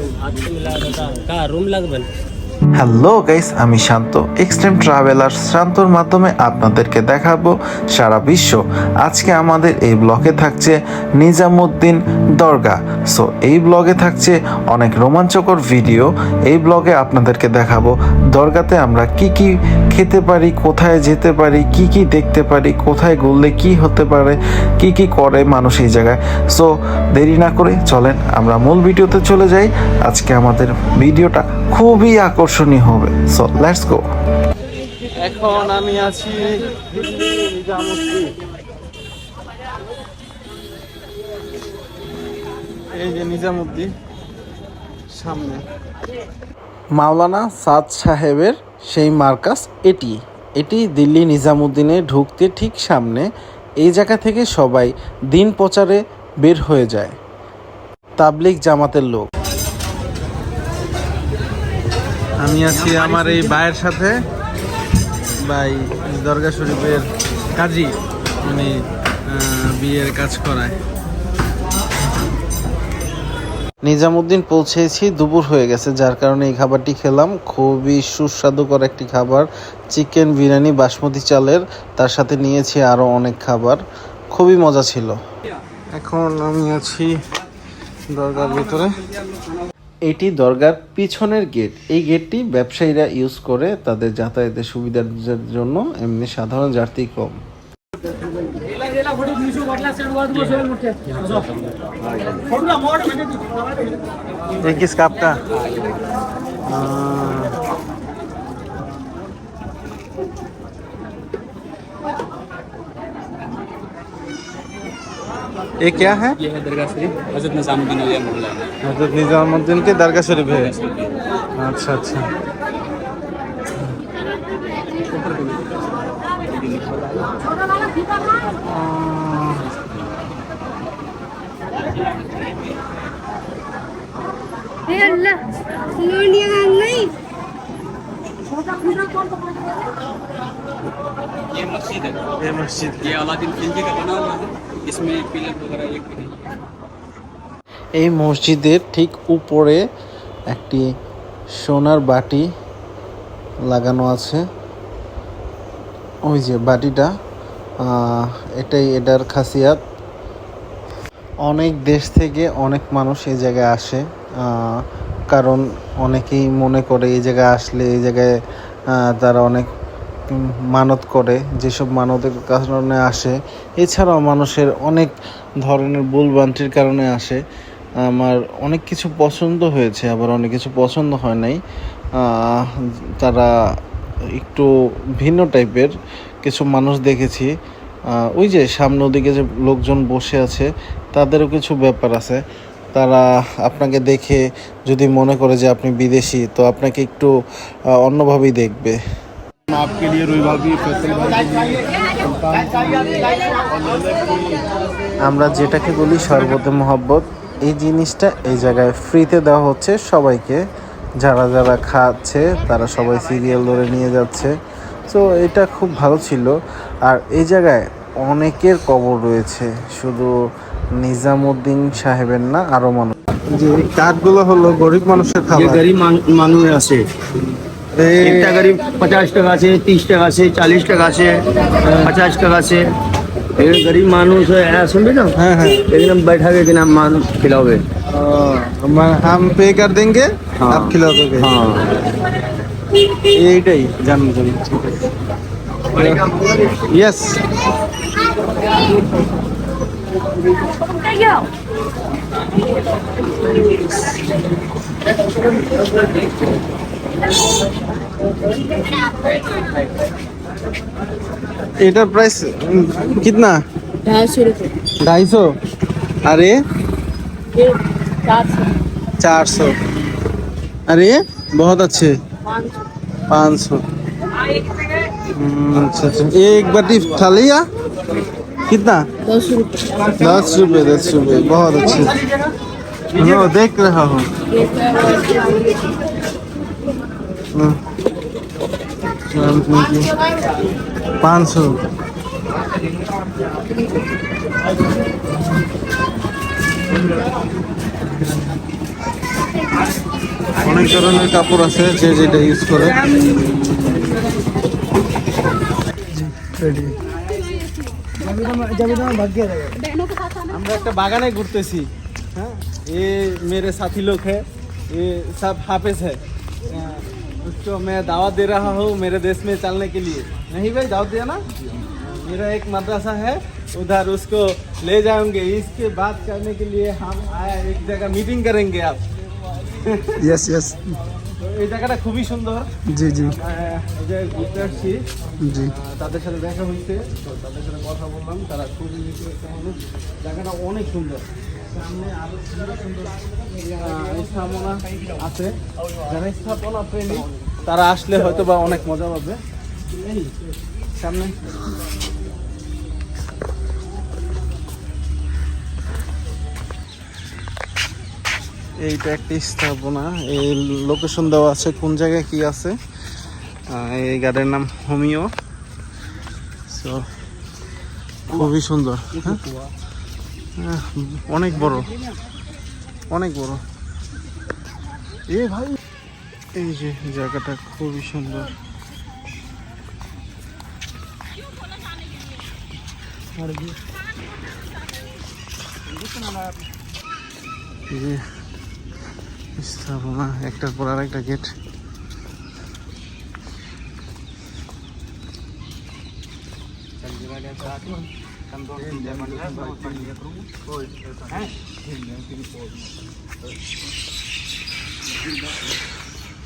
आठ मिला का? रूम लाग হ্যালো গাইস আমি শান্ত এক্সট্রিম ট্রাভেলার শান্তর মাধ্যমে আপনাদেরকে দেখাবো সারা বিশ্ব। আজকে আমাদের এই ব্লগে থাকছে নিজামুদ্দিন দরগা। সো এই ব্লগে থাকছে অনেক রোমাঞ্চকর ভিডিও এই ব্লগে আপনাদেরকে দেখাবো দরগাতে আমরা কি কি খেতে পারি, কোথায় যেতে পারি, কি কি দেখতে পারি, কোথায় ঘুরলে কি হতে পারে, কি কি করে মানুষ এই জায়গায়। সো দেরি না করে চলেন, আমরা মূল ভিডিওতে চলে যাই। আজকে আমাদের ভিডিওটা খুবই আকর্ষণীয় হবে। সো লেটস গো এখন আমি আছি এই যে নিজামুদ্দিন সামনে। মাওলানা সাদ সাহেবের সেই মার্কাস এটি। এটি দিল্লি নিজামুদ্দিনে ঢুকতে ঠিক সামনে এই জায়গা থেকে সবাই দিন প্রচারে বের হয়ে যায়। তাবলিক জামাতের লোক। আমি আছি আমার এই ভাইয়ের সাথে ভাই দরগা শরীফের কাজী। উনি বিয়ের কাজ করায়। নিজামুদ্দিন পৌঁছেছি। দুপুর হয়ে গেছে যার কারণে এই খাবারটি খেলাম। খুবই সুস্বাদুকর একটি খাবার। চিকেন বিরিয়ানি বাসমতি চালের। তার সাথে নিয়েছি আরও অনেক খাবার। খুবই মজা ছিল। এখন আমি আছি দরগার ভিতরে। এটি দরগার পিছনের গেট এই গেটটি ব্যবসায়ীরা ইউজ করে তাদের যাতায়াতের সুবিধার জন্য এমনি সাধারণ যাত্রী কম ये किसका आपका ये क्या है? ये है दरगाह शरीफ हज़रत निजामुद्दीन मोहल्ला। हज़रत निजामुद्दीन के दरगाह शरीफ है। अच्छा अच्छा। अल्लाह लोनिया नहीं। ये मस्जिद है। ये मस्जिद ये अलादीन खिलजी का बना हुआ है। इसमें पिलर वगैरह एक भी नहीं এই মসজিদের ঠিক উপরে একটি সোনার বাটি লাগানো আছে ওই যে বাটিটা আহ, এটাই এটার খাসিয়াত অনেক দেশ থেকে অনেক মানুষ এই জায়গায় আসে আহ, কারণ অনেকেই মনে করে এই জায়গায় আসলে এই জায়গায় আহ, তারা অনেক উম, মানত করে, যেসব মানতের কারণে আসে, এছাড়াও মানুষের অনেক ধরনের ভুলভ্রান্তির কারণে আসে। আমার অনেক কিছু পছন্দ হয়েছে, আবার অনেক কিছু পছন্দ হয় নাই। তারা একটু ভিন্ন টাইপের কিছু মানুষ দেখেছি। ওই যে সামনে ওদিকে যে লোকজন বসে আছে, তাদেরও কিছু ব্যাপার আছে। তারা আপনাকে দেখে যদি মনে করে যে আপনি বিদেশি, তো আপনাকে একটু অন্যভাবেই দেখবে। आपके लिए रोई भाभी फैसल भाई के लिए सुल्तान के लिए আমরা যেটাকে বলি সর্বতে মহব্বত এই জিনিসটা এই জায়গায় ফ্রিতে দেওয়া হচ্ছে সবাইকে যারা যারা খাচ্ছে তারা সবাই সিরিয়াল ধরে নিয়ে যাচ্ছে তো এটা খুব ভালো ছিল আর এই জায়গায় অনেকের কবর রয়েছে শুধু নিজামুদ্দিন সাহেবের না আরও মানুষ যে এই কাঠগুলো হলো গরিব মানুষের যে খাবার গরিব মান- মানুষ আছে એકટા करीब पचास टका से तीस टका से चालीस टका से पचास टका से गरीब मानूस है ऐसा सुन बेटा हाँ हाँ लेकिन बैठा के नाम मान खिलाओगे हम पे कर देंगे हाँ, आप खिलाओगे हाँ यस Thank you. एटा प्राइस कितना ढाई सौ अरे चार सौ अरे बहुत अच्छे पाँच सौ अच्छा अच्छा एक बाटी थाली या कितना दस रुपये दस रुपये बहुत अच्छे देख रहा हूँ पाँच सौ অনেক ধরনের কাপড় আছে যে যেটা ইউজ করে আমরা একটা বাগানে ঘুরতেছি हाँ ये मेरे साथी लोग हैं ये सब हाफिज है हाँ, उसको मैं दावत दे रहा हूँ मेरे देश में चलने के लिए नहीं भाई दावत दिया ना मेरा एक मदरसा है उधर उसको ले जाएंगे इसके बात करने के लिए हम आए एक जगह मीटिंग करेंगे आप ইয়েস ইয়েস তো এই জায়গাটা খুবই সুন্দর জি জি আহ, এই জায়গায় ঘুরতে আসছি জি আহ, তাদের সাথে দেখা হয়েছে তো তাদের সাথে কথা বললাম তারা খুবই মিষ্টি একটা মানুষ জায়গাটা অনেক সুন্দর সামনে আরো সুন্দর সুন্দর আহ, স্থাপনা আছে যারা স্থাপনা প্রেমী তারা আসলে হয়তো বা অনেক মজা পাবে। সামনে। এইটা একটি স্থাপনা। এই লোকেশন দেওয়া আছে কোন জায়গায় কি আছে? এই গার্ডের নাম হোমিও। সো খুবই সুন্দর হ্যাঁ? অনেক বড়। অনেক বড়। এ ভাই এই যে জায়গাটা খুবই সুন্দর। যে স্থাপনা একটার পর আরেকটা গেট।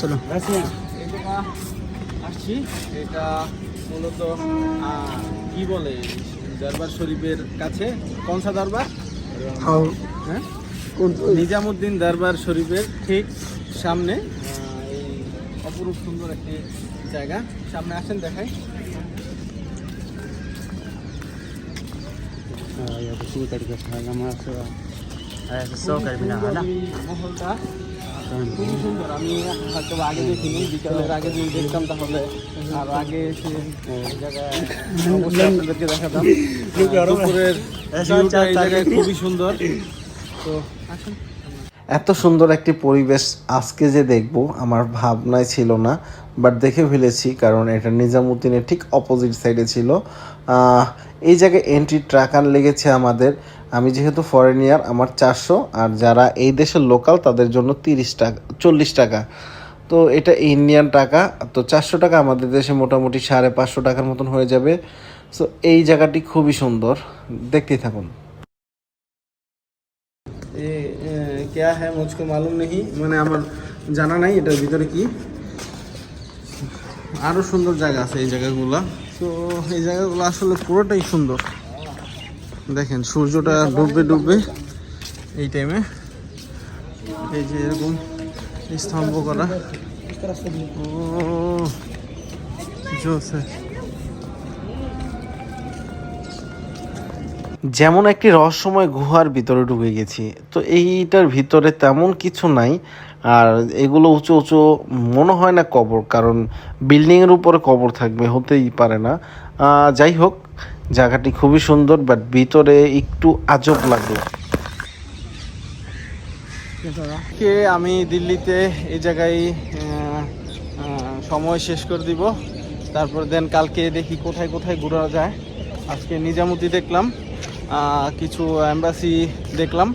চলো। আসছি। এটা মূলত কি বলে দরবার শরীফের কাছে? কনসা দরবার? হ্যাঁ? নিজামুদ্দিন দরবার শরীফের ঠিক সামনে এই অপরূপ সুন্দর একটি জায়গা। সামনে আসেন দেখাই। মহলটা এত সুন্দর একটি পরিবেশ আজকে যে দেখব, আমার ভাবনায় ছিল না বাট দেখে ফেলেছি, কারণ এটা নিজামুদ্দিনের ঠিক অপোজিট সাইডে ছিল। এই জায়গায় এন্ট্রি ট্রাকার লেগেছে আমাদের। আমি যেহেতু ফরেনিয়ার আমার চারশো, আর যারা এই দেশের লোকাল তাদের জন্য তিরিশ টাকা, চল্লিশ টাকা। তো এটা ইন্ডিয়ান টাকা, তো চারশো টাকা আমাদের দেশে মোটামুটি সাড়ে পাঁচশো টাকার মতন হয়ে যাবে। সো এই জায়গাটি খুবই সুন্দর। দেখতেই থাকুন। নেই মানে আমার জানা নাই এটার ভিতরে কি। আরও সুন্দর জায়গা আছে এই জায়গাগুলো। তো এই জায়গাগুলো আসলে পুরোটাই সুন্দর। দেখেন, সূর্যটা ডুববে ডুববে এই টাইমে এই যে এরকম স্তম্ভ করা। যেমন একটি রহস্যময় গুহার ভিতরে ঢুকে গেছি, তো এইটার ভিতরে তেমন কিছু নাই। আর এগুলো উঁচু উঁচু, মনে হয় না কবর, কারণ বিল্ডিংয়ের উপরে কবর থাকবে, হতেই পারে না। যাই হোক জায়গাটি খুবই সুন্দর বাট ভিতরে একটু আজব লাগল। কে আমি দিল্লিতে এই জায়গায় সময় শেষ করে দিব। তারপর দেন কালকে দেখি কোথায় কোথায় ঘোরা যায়। আজকে নিজামুদ্দি দেখলাম কিছু অ্যাম্বাসি দেখলাম।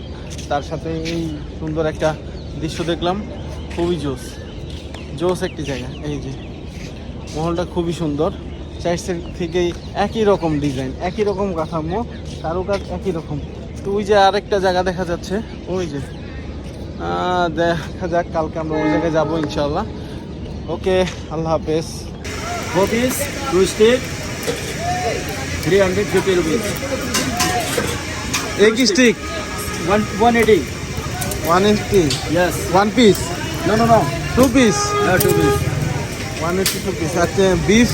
তার সাথে এই সুন্দর একটা দৃশ্য দেখলাম। খুবই জোস জোস একটি জায়গা, এই যে। মহলটা খুবই সুন্দর। চার থেকেই একই রকম ডিজাইন একই রকম কাঠামো কারুকাজ একই রকম। তো ওই যে আরেকটা জায়গা দেখা যাচ্ছে ওই যে দেখা যাক কালকে আমরা ওই জায়গায় যাব ইনশাল্লাহ ওকে আল্লাহ হাফেজ। Four pieces two stick three hundred fifty rupees এক stick one one eighty one eighty yes one piece no no no two piece হ্যাঁ two piece one eighty two piece আচ্ছা beef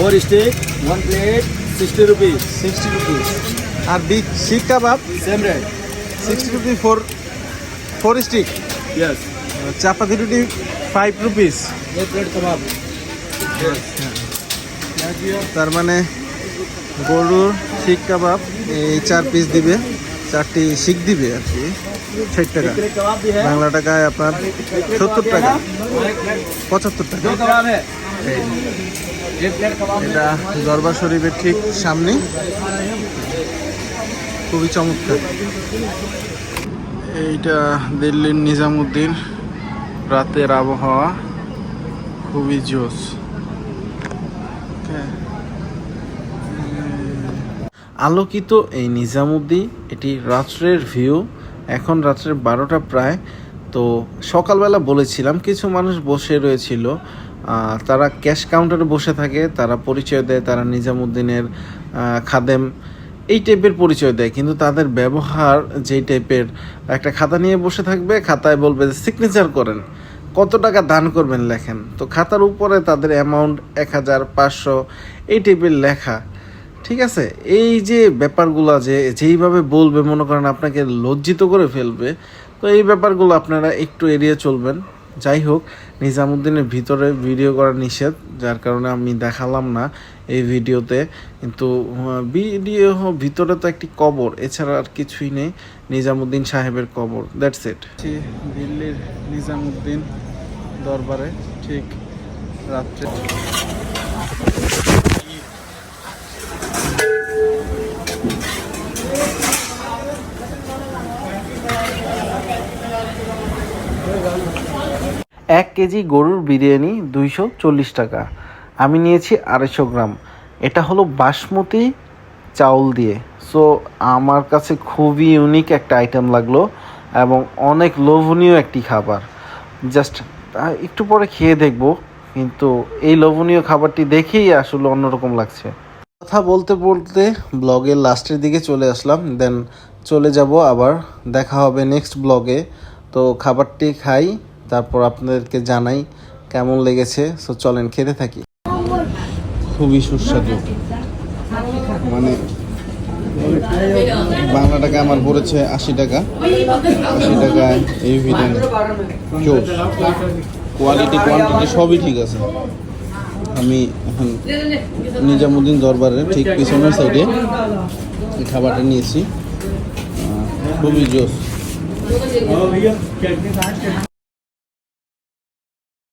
four stick one plate sixty rupees sixty rupees আর big seekh kebab? Same rate sixty rupee four four stick yes chapati roti five rupees তার মানে গরুর শিক কাবাব এই চার piece দিবে চারটি শিক দিবে আর কি ষাট টাকা। বাংলা টাকায় আপনার সত্তর টাকা পঁচাত্তর টাকা। এটা দরবার শরীফের ঠিক সামনে খুবই চমৎকার। এইটা দিল্লির নিজামুদ্দিন রাতের আবহাওয়া। খুবই জোস। আলোকিত এই নিজামুদ্দিন, এটি রাত্রের ভিউ এখন রাত্রের বারোটা প্রায়। তো সকালবেলা বলেছিলাম, কিছু মানুষ বসে রয়েছিল। তারা ক্যাশ কাউন্টারে বসে থাকে, তারা পরিচয় দেয়, তারা নিজামুদ্দিনের খাদেম, এই টাইপের পরিচয় দেয়। কিন্তু তাদের ব্যবহার যেই টাইপের, একটা খাতা নিয়ে বসে থাকবে, খাতায় বলবে যে সিগনেচার করেন। কত টাকা দান করবেন লেখেন। তো খাতার উপরে তাদের অ্যামাউন্ট এক হাজার পাঁচশো, এই টাইপের লেখা। ঠিক আছে? এই যে ব্যাপারগুলো যে যেইভাবে বলবে, মনে করেন আপনাকে লজ্জিত করে ফেলবে, তো এই ব্যাপারগুলো আপনারা একটু এড়িয়ে চলবেন। যাই হোক, নিজামুদ্দিনের ভিতরে ভিডিও করা নিষেধ, যার কারণে আমি দেখালাম না এই ভিডিওতে। কিন্তু ভিডিও ভিতরে তো একটি কবর, এছাড়া আর কিছুই নেই, নিজামুদ্দিন সাহেবের কবর দ্যাটস ইট দিল্লির নিজামুদ্দিন দরবারে ঠিক রাত্রে এক কেজি গরুর বিরিয়ানি দুইশো চল্লিশ টাকা। আমি নিয়েছি আড়াইশো গ্রাম। এটা হলো বাসমতি চাউল দিয়ে। সো আমার কাছে খুবই ইউনিক একটা আইটেম লাগল এবং অনেক লোভনীয় একটি খাবার। জাস্ট একটু পরে খেয়ে দেখব, কিন্তু এই লোভনীয় খাবারটি দেখেই আসলে অন্যরকম লাগছে। কথা বলতে বলতে ব্লগের লাস্টের দিকে চলে আসলাম দেন চলে যাব আবার। দেখা হবে নেক্সট ব্লগে। তো খাবারটি খাই। তারপর আপনাদেরকে জানাই কেমন লেগেছে। সো চলেন খেতে থাকি। খুবই সুস্বাদু। মানে বাংলা টাকা আমার পড়েছে আশি টাকা। আশি টাকায় এই চোখ কোয়ালিটি কোয়ান্টিটি সবই ঠিক আছে। আমি এখন নিজামুদ্দিন দরবারের ঠিক পিছনের সাইডে এই খাবারটা নিয়েছি। খুবই জোস